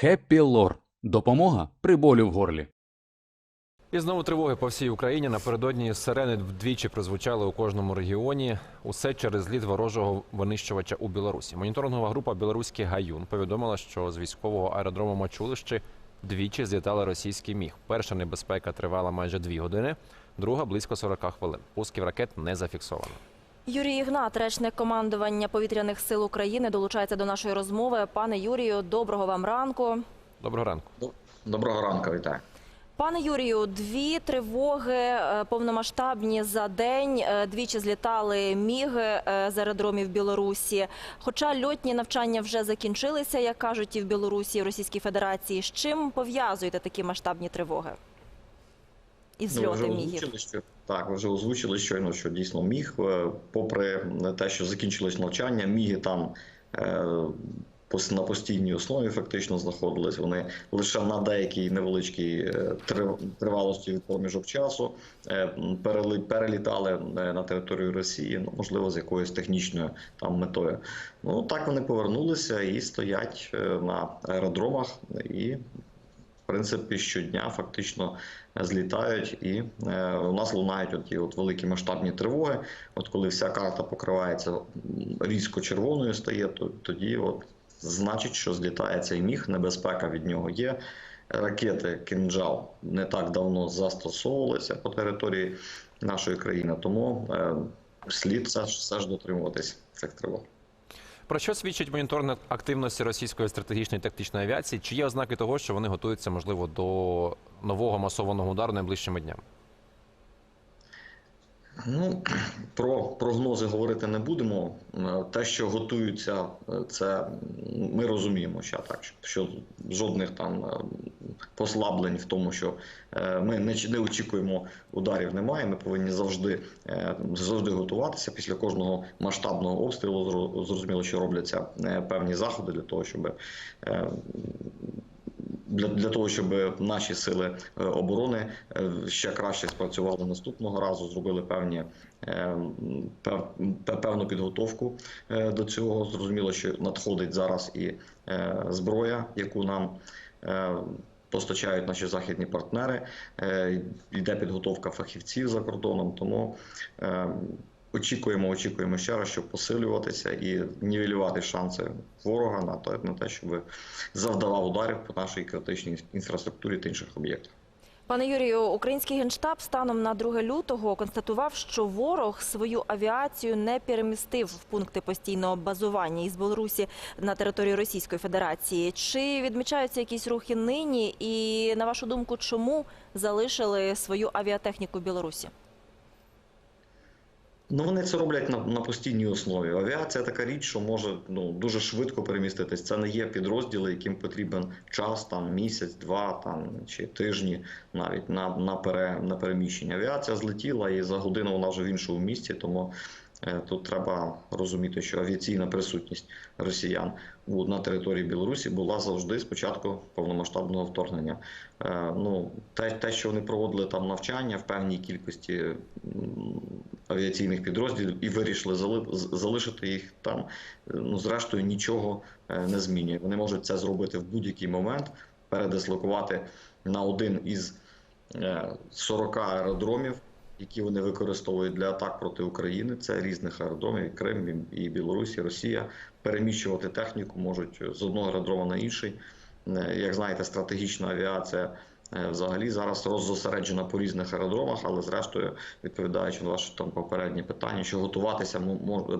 Хеппі Лор. Допомога при болю в горлі. І знову тривоги по всій Україні. Напередодні сирени вдвічі прозвучали у кожному регіоні. Усе через зліт ворожого винищувача у Білорусі. Моніторингова група Білоруський Гаюн повідомила, що з військового аеродрому Мачулищі двічі злітали російський міг. Перша небезпека тривала майже дві години, друга близько 40 хвилин. Пусків ракет не зафіксовано. Юрій Ігнат, речник командування повітряних сил України, долучається до нашої розмови. Пане Юрію, доброго вам ранку. Доброго ранку. Доброго ранку, вітаю. Пане Юрію, дві тривоги е, повномасштабні за день. Е, Двічі злітали міги е, з аеродромів Білорусі. Хоча льотні навчання вже закінчилися, як кажуть, і в Білорусі, і в Російській Федерації. З чим пов'язуєте такі масштабні тривоги? І Ну, ви мігів? що так, вже озвучили щойно, що дійсно міг. Е, Попри те, що закінчилось навчання, міги там е, на постійній основі фактично знаходились. Вони лише на деякій невеличкій е, тривалості від проміжок часу перелітали на територію Росії, ну можливо, з якоюсь технічною там метою. Ну так вони повернулися і стоять на аеродромах і принципі щодня фактично злітають, і е, у нас лунають от от великі масштабні тривоги. От коли вся карта покривається різко червоною стає, то тоді от значить, що злітає цей міг, небезпека від нього є. Ракети «Кинджал» не так давно застосовувалися по території нашої країни, тому е, слід все ж дотримуватись цих тривог. Про що свідчить моніторинг активності російської стратегічної тактичної авіації? Чи є ознаки того, що вони готуються, можливо, до нового масованого удару найближчими днями? Ну, про прогнози говорити не будемо. Е, Те, що готуються, е, це ми розуміємо, що так, що- жодних там е, послаблень в тому, що е, ми не, не очікуємо ударів, немає. Ми повинні завжди, е, завжди готуватися. Після кожного масштабного обстрілу зро- зрозуміло, що робляться е, певні заходи для того, щоб для, для того, щоб наші сили оборони ще краще спрацювали наступного разу, зробили певні пев- пев- певну підготовку до цього. Зрозуміло, що надходить зараз і зброя, яку нам постачають наші західні партнери. Е, Йде підготовка фахівців за кордоном, тому. е, Очікуємо, очікуємо ще раз, щоб посилюватися і нівелювати шанси ворога на те, щоб завдавав ударів по нашій критичній інфраструктурі та інших об'єктах. Пане Юрію, український генштаб станом на 2 лютого констатував, що ворог свою авіацію не перемістив в пункти постійного базування із Білорусі на територію Російської Федерації. Чи відмічаються якісь рухи нині? І на вашу думку, чому залишили свою авіатехніку в Білорусі? Ну, вони це роблять на, на постійній основі. Авіація така річ, що може ну, дуже швидко переміститись. Це не є підрозділи, яким потрібен час, там місяць, два там чи тижні навіть на, на, пере, на переміщення. Авіація злетіла і за годину вона вже в іншому місці, тому тут треба розуміти, що авіаційна присутність росіян на території Білорусі була завжди з початку повномасштабного вторгнення. Е, ну, те, те, що вони проводили там навчання в певній кількості авіаційних підрозділів і вирішили залишити їх там, е, ну зрештою нічого е, не змінює. Вони можуть це зробити в будь-який момент, передислокувати на один із е, 40 аеродромів, які вони використовують для атак проти України. Це різних аеродромів, Крим, і Білорусь, і Росія. Переміщувати техніку можуть з одного аеродрома на інший. Е, Як знаєте, стратегічна авіація е, взагалі зараз роззосереджена по різних аеродромах, але зрештою, відповідаючи на ваше там попереднє питання, що готуватися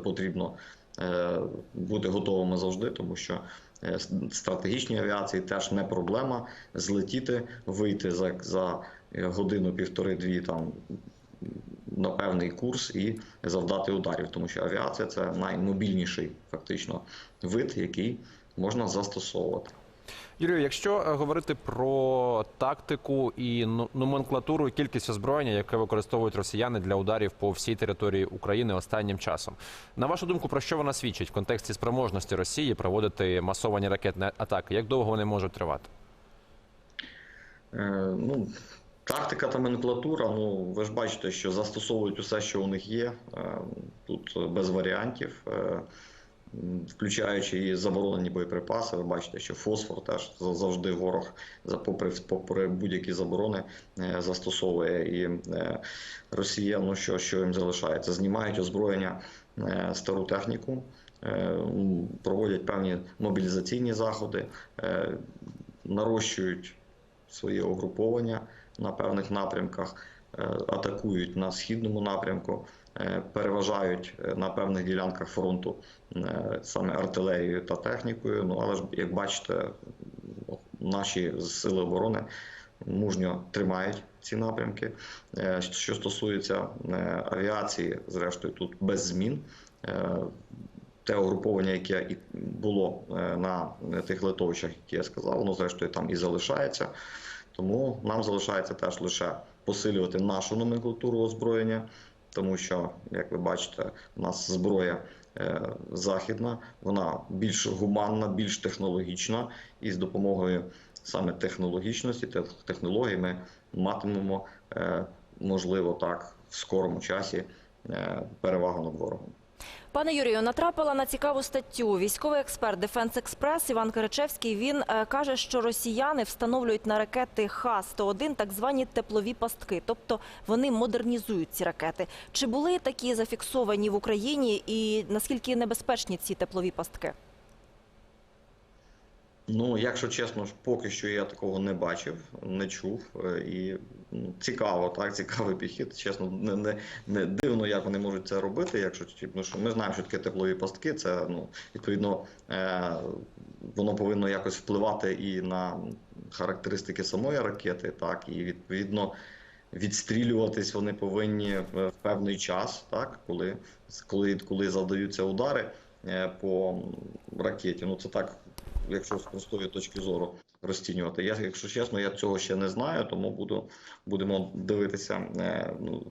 потрібно е, бути готовими завжди, тому що стратегічній авіації теж не проблема злетіти, вийти за, за годину, півтори-дві там на певний курс і завдати ударів, тому що авіація це наймобільніший фактично вид, який можна застосовувати. Юрію, якщо е, говорити про тактику і ну- номенклатуру і кількість озброєння, яке використовують росіяни для ударів по всій території України останнім часом, на вашу думку, про що вона свідчить в контексті спроможності Росії проводити масовані ракетні атаки? Як довго вони можуть тривати? Е, ну, тактика та номенклатура, ну ви ж бачите, що застосовують усе, що у них є. Е, тут без варіантів. Е, включаючи і заборонені боєприпаси. Ви бачите, що фосфор теж завжди ворог, попри, попри будь-які заборони, е, застосовує. І Росія, ну що, що їм залишається? Знімають озброєння, стару техніку, проводять певні мобілізаційні заходи, нарощують свої угруповання на певних напрямках, е, атакують на східному напрямку, е, переважають е, на певних ділянках фронту саме артилерією та технікою. Ну але ж як бачите, наші сили оборони мужньо тримають ці напрямки. Що стосується авіації, зрештою, тут без змін. Те угруповання, яке і було на тих литовищах, які я сказав, воно зрештою там і залишається. Тому нам залишається теж лише посилювати нашу номенклатуру озброєння, тому що, як ви бачите, у нас зброя е, західна, вона більш гуманна, більш технологічна, і з допомогою саме технологічності, тех- технологій ми матимемо, е, можливо, так в скорому часі е, перевагу над ворогом. Пане Юрію, натрапила на цікаву статтю. Військовий експерт Дефенс Експрес Іван Киричевський. Він е, каже, що росіяни встановлюють на ракети Х-101 так звані теплові пастки, тобто вони модернізують ці ракети. Чи були такі зафіксовані в Україні, і наскільки небезпечні ці теплові пастки? Ну, якщо чесно, поки що я такого не бачив, не чув. е, І ну, цікаво, так, цікавий підхід. Чесно, не, не, не дивно, як вони можуть це робити. Якщо ну, що ми знаємо, що таке теплові пастки, це ну, відповідно е, воно повинно якось впливати і на характеристики самої ракети, так, і відповідно. Відстрілюватись вони повинні в в певний час, так коли, коли, коли завдаються удари е, по ракеті. Ну це так якщо з простої точки зору розцінювати. Я, якщо чесно, я цього ще не знаю, тому буду, будемо дивитися. е, Ну,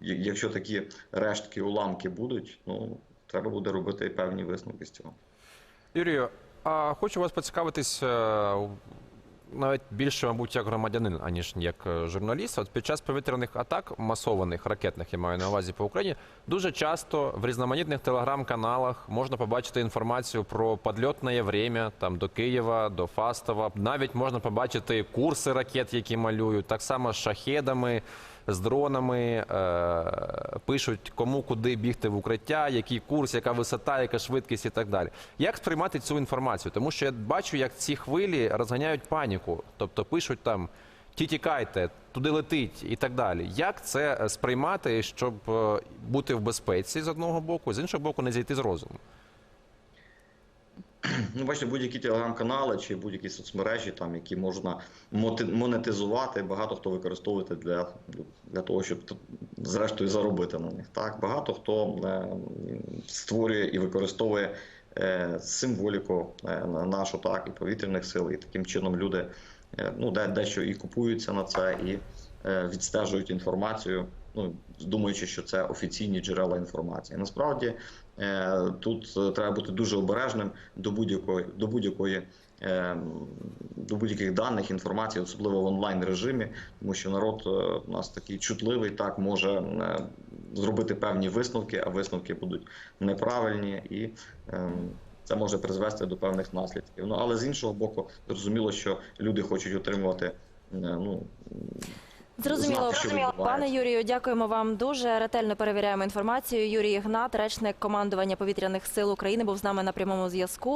якщо такі рештки, уламки будуть, ну треба буде робити певні висновки з цього. Юрію, а хочу вас поцікавитись е, навіть більше, мабуть, як громадянин, аніж як е, журналіст. От під час повітряних атак, масованих ракетних, я маю на увазі по Україні, дуже часто в різноманітних телеграм-каналах можна побачити інформацію про підльотне время там до Києва, до Фастова. Навіть можна побачити курси ракет, які малюють, так само з шахедами. З дронами е, пишуть, кому куди бігти в укриття, який курс, яка висота, яка швидкість і так далі. Як сприймати цю інформацію? Тому що я бачу, як ці хвилі розганяють паніку, тобто пишуть там ті тікайте, туди летить і так далі. Як це е, сприймати, щоб е, бути в безпеці з одного боку, з іншого боку, не зійти з розуму? Ну, бачите, будь-які телеграм-канали чи будь-які соцмережі, там, які можна монетизувати, багато хто використовує для, для того, щоб зрештою заробити на них. Так, багато хто е, створює і використовує е, символіку е, на- нашу, так, і повітряних сил, і таким чином люди ну, де, дещо і купуються на це, і відстежують інформацію, ну, думаючи, що це офіційні джерела інформації. Насправді тут е, треба бути дуже обережним до будь-якої до будь-якої. е, До будь-яких даних інформації, особливо в онлайн режимі, тому що народ е, у нас такий чутливий, так може е, зробити певні висновки, а висновки будуть неправильні, і е, це може призвести до певних наслідків. Ну але з іншого боку, зрозуміло, що люди хочуть отримувати е, ну Зрозуміло, Зрозуміло. пане Юрію, дякуємо вам дуже. Ретельно перевіряємо інформацію. Юрій Ігнат, речник командування повітряних сил України, був з нами на прямому зв'язку.